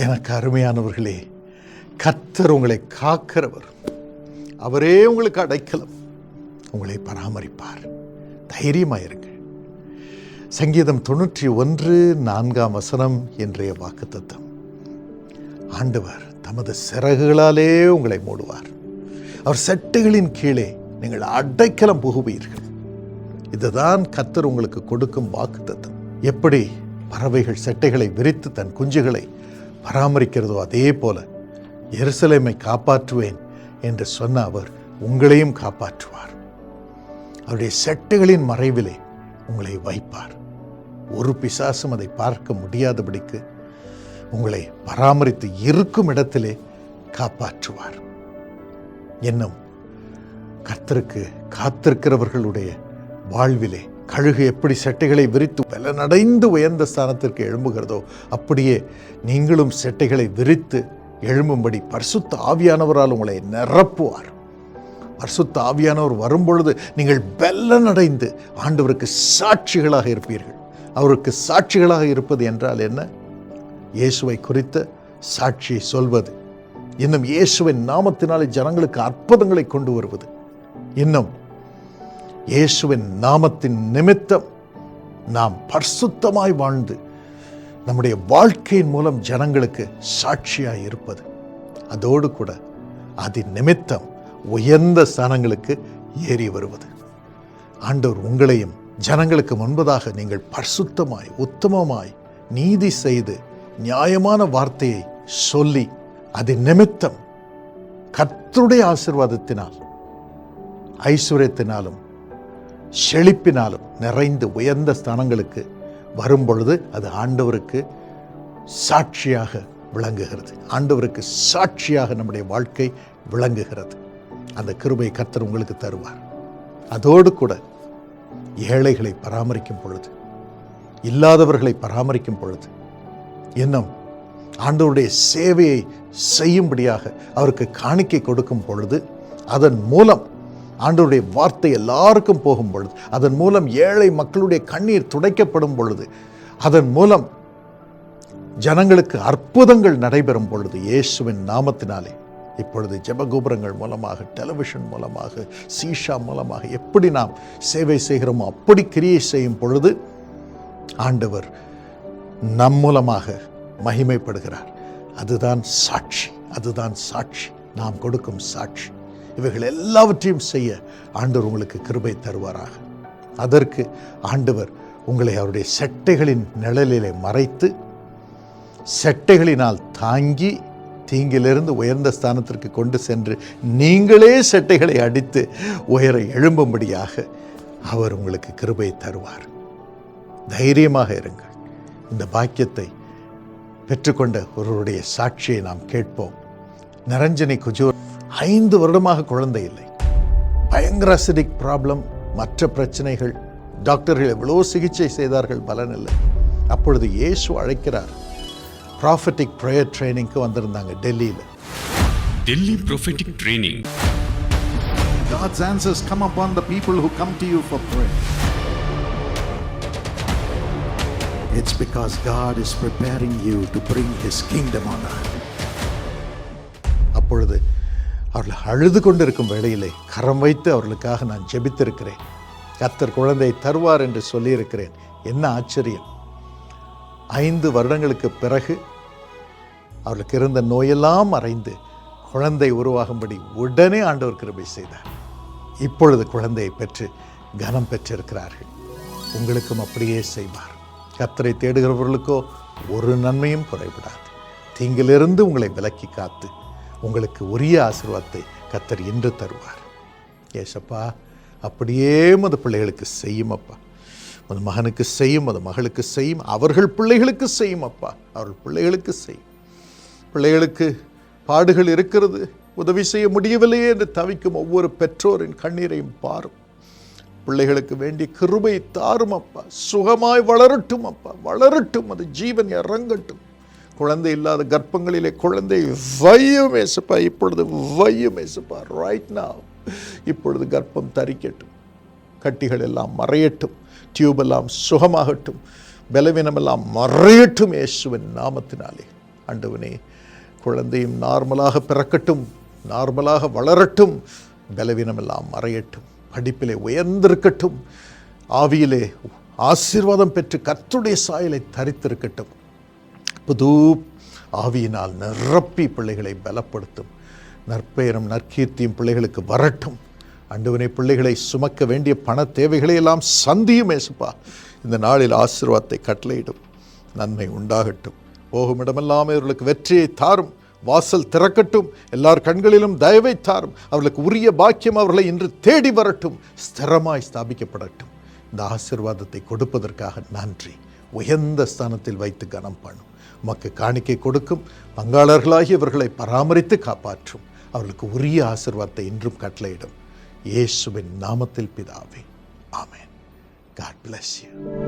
எனக்கு அருமையானவர்களே கத்தர் உங்களை காக்கிறவர். அவரே உங்களுக்கு அடைக்கலம். உங்களை பராமரிப்பார். தைரியமாயிருங்கள் சங்கீதம் தொண்ணூற்றி ஒன்று நான்காம் வசனம் இன்றைய வாக்குத்தத்தம். ஆண்டவர் தமது சிறகுகளாலே உங்களை மூடுவார். அவர் செட்டுகளின் கீழே நீங்கள் அடைக்கலம் புகுவீர்கள். இதுதான் கத்தர் உங்களுக்கு கொடுக்கும் வாக்கு தத்தம் எப்படி? பறவைகள் செட்டைகளை விரித்து தன் குஞ்சுகளை பராமரிக்கிறதோ அதே போல எருசலேமை காப்பாற்றுவேன் என்று சொன்ன அவர் உங்களையும் காப்பாற்றுவார். அவருடைய செட்டுகளின் மறைவிலே உங்களை வைப்பார். ஒரு பிசாசும் அதை பார்க்க முடியாதபடிக்கு உங்களை பராமரித்து இருக்கும் இடத்திலே காப்பாற்றுவார். என்னும் கர்த்தருக்கு காத்திருக்கிறவர்களுடைய வாழ்விலே கழுகு எப்படி செட்டைகளை விரித்து பலனடைந்து உயர்ந்த ஸ்தானத்திற்கு எழும்புகிறதோ அப்படியே நீங்களும் செட்டைகளை விரித்து எழும்பும்படி பரிசுத்த ஆவியானவரால் உங்களை நிரப்புவார். பரிசுத்த ஆவியானவர் வரும்பொழுது நீங்கள் பெல்லனடைந்து ஆண்டவருக்கு சாட்சிகளாக இருப்பீர்கள். அவருக்கு சாட்சிகளாக இருப்பது என்றால் என்ன? இயேசுவை குறித்த சாட்சியை சொல்வது. இன்னும் இயேசுவின் நாமத்தினாலே ஜனங்களுக்கு அற்புதங்களை கொண்டு வருவது. இன்னும் இயேசுவின் நாமத்தின் நிமித்தம் நாம் பரிசுத்தமாய் வாழ்ந்து நம்முடைய வாழ்க்கையின் மூலம் ஜனங்களுக்கு சாட்சியாக இருப்பது. அதோடு கூட அதன் நிமித்தம் உயர்ந்த ஸ்தானங்களுக்கு ஏறி வருவது. ஆண்டவர் உங்களையும் ஜனங்களுக்கு முன்பதாக நீங்கள் பரிசுத்தமாய் உத்தமமாய் நீதி செய்து நியாயமான வார்த்தையை சொல்லி அதன் நிமித்தம் கர்த்தருடைய ஆசிர்வாதத்தினால் ஐஸ்வர்யத்தினாலும் செழிப்பினாலும் நிறைந்து உயர்ந்த ஸ்தானங்களுக்கு வரும்பொழுது அது ஆண்டவருக்கு சாட்சியாக விளங்குகிறது. ஆண்டவருக்கு சாட்சியாக நம்முடைய வாழ்க்கை விளங்குகிறது. அந்த கிருபை கர்த்தர் உங்களுக்கு தருவார். அதோடு கூட ஏழைகளை பராமரிக்கும் பொழுது இல்லாதவர்களை பராமரிக்கும் பொழுது இன்னும் ஆண்டவருடைய சேவையை செய்யும்படியாக அவருக்கு காணிக்கை கொடுக்கும் பொழுது அதன் மூலம் ஆண்டவருடைய வார்த்தை எல்லாருக்கும் போகும் பொழுது அதன் மூலம் ஏழை மக்களுடைய கண்ணீர் துடைக்கப்படும் பொழுது அதன் மூலம் ஜனங்களுக்கு அற்புதங்கள் நடைபெறும் பொழுது இயேசுவின் நாமத்தினாலே இப்பொழுது ஜபகோபுரங்கள் மூலமாக டெலிவிஷன் மூலமாக சீஷா மூலமாக எப்படி நாம் சேவை செய்கிறோமோ அப்படி கிரியை செய்யும் பொழுது ஆண்டவர் நம் மூலமாக மகிமைப்படுகிறார். அதுதான் சாட்சி அதுதான் சாட்சி. நாம் கொடுக்கும் சாட்சி. இவைகள் எல்லாவற்றையும் செய்ய ஆண்டவர் உங்களுக்கு கிருபை தருவாராக. அதற்கு ஆண்டவர் உங்களை அவருடைய செட்டைகளின் நிழலிலே மறைத்து செட்டைகளினால் தாங்கி தீங்கிலிருந்து உயர்ந்த ஸ்தானத்திற்கு கொண்டு சென்று நீங்களே செட்டைகளை அடித்து உயர எழும்பும்படியாக அவர் உங்களுக்கு கிருபை தருவார். தைரியமாக இருங்கள். இந்த பாக்கியத்தை பெற்றுக்கொண்ட ஒருவருடைய சாட்சியை நாம் கேட்போம். நிரஞ்சனி குஜூர் ஐந்து வருடமாக குழந்தை இல்லை பயங்கர அசிடிக் ப்ராப்ளம் மற்ற பிரச்சனைகள் டாக்டர்கள் எவ்வளோ சிகிச்சை செய்தார்கள் பலனில்லை அப்பொழுது இயேசு அழைக்கிறார் ப்ராஃபட்டிக் ப்ரேயர் ட்ரைனிங்க்கு வந்திருந்தாங்க டெல்லியில் Delhi Prophetic Training. God's answers come upon the people who come to you for prayer. It's because God is preparing you to bring His kingdom on earth. அப்பொழுது அவர்கள் அழுது கொண்டிருக்கும் வேளையிலே கரம் வைத்து அவர்களுக்காக நான் ஜெபித்திருக்கிறேன். கர்த்தர் குழந்தையை தருவார் என்று சொல்லியிருக்கிறேன். என்ன ஆச்சரியம். ஐந்து வருடங்களுக்கு பிறகு அவர்களுக்கு இருந்த நோயெல்லாம் மறைந்து குழந்தை உருவாகும்படி உடனே ஆண்டவர் கிருபை செய்தார். இப்பொழுது குழந்தையை பெற்று கனம் பெற்றிருக்கிறார்கள். உங்களுக்கும் அப்படியே செய்வார். கத்தரை தேடுகிறவர்களுக்கோ ஒரு நன்மையும் குறைவிடாது தீங்கிலிருந்து உங்களை விலக்கி காத்து உங்களுக்கு உரிய ஆசீர்வாதத்தை கத்தர் இன்று தருவார். ஏசப்பா அப்படியே மது பிள்ளைகளுக்கு செய்யும் அப்பா. மது மகனுக்கு செய்யும் மது மகளுக்கு செய்யும் அவர்கள் பிள்ளைகளுக்கு செய்யும் அப்பா. அவர்கள் பிள்ளைகளுக்கு செய்யும். பிள்ளைகளுக்கு பாடுகள் இருக்கிறது உதவி செய்ய முடியவில்லையே என்று தவிக்கும் ஒவ்வொரு பெற்றோரின் கண்ணீரையும் பாரும். பிள்ளைகளுக்கு வேண்டிய கிருபை தாரும் அப்பா. சுகமாய் வளரட்டும் அப்பா. வளரட்டும் அது ஜீவன் இறங்கட்டும். குழந்தை இல்லாத கர்ப்பங்களிலே குழந்தை வையும் ஏசப்பா. இப்பொழுது வையும் ஏசப்பா. ரைட் நாவ் இப்பொழுது கர்ப்பம் தரிக்கட்டும். கட்டிகள் எல்லாம் மறையட்டும். டியூப் எல்லாம் சுகமாகட்டும். பலவீனமெல்லாம் மறையட்டும் இயேசுவின் நாமத்தினாலே. ஆண்டவனே குழந்தையும் நார்மலாக பிறக்கட்டும். நார்மலாக வளரட்டும். பலவீனமெல்லாம் மறையட்டும். படிப்பிலே உயர்ந்திருக்கட்டும். ஆவியிலே ஆசீர்வாதம் பெற்று கத்துடைய சாயலை தரித்திருக்கட்டும். புது ஆவியினால் நிரப்பி பிள்ளைகளை பலப்படுத்தும். நற்பெயரும் நற்கீர்த்தியும் பிள்ளைகளுக்கு வரட்டும். அண்டுவனை பிள்ளைகளை சுமக்க வேண்டிய பண தேவைகளை எல்லாம் சந்தியும் ஏசுப்பா. இந்த நாளில் ஆசீர்வாதத்தை கட்டளையிடும். நன்மை உண்டாகட்டும். போகும் இடமெல்லாம் இவர்களுக்கு வெற்றியை தாரும். வாசல் திறக்கட்டும். எல்லார் கண்களிலும் தயவை தாரும். அவர்களுக்கு உரிய பாக்கியம் அவர்களை இன்று தேடி வரட்டும். ஸ்திரமாய் ஸ்தாபிக்கப்படட்டும். இந்த ஆசிர்வாதத்தை கொடுப்பதற்காக நன்றி. உயர்ந்த ஸ்தானத்தில் வைத்து கனம் பண்ணும் உமக்கு காணிக்கை கொடுக்கும். பங்காளர்களாகி இவர்களை பராமரித்து காப்பாற்றும். அவர்களுக்கு உரிய ஆசிர்வாதத்தை இன்றும் கட்டளையிடும். இயேசுவின் நாமத்தில் பிதாவே. ஆமேன். God bless you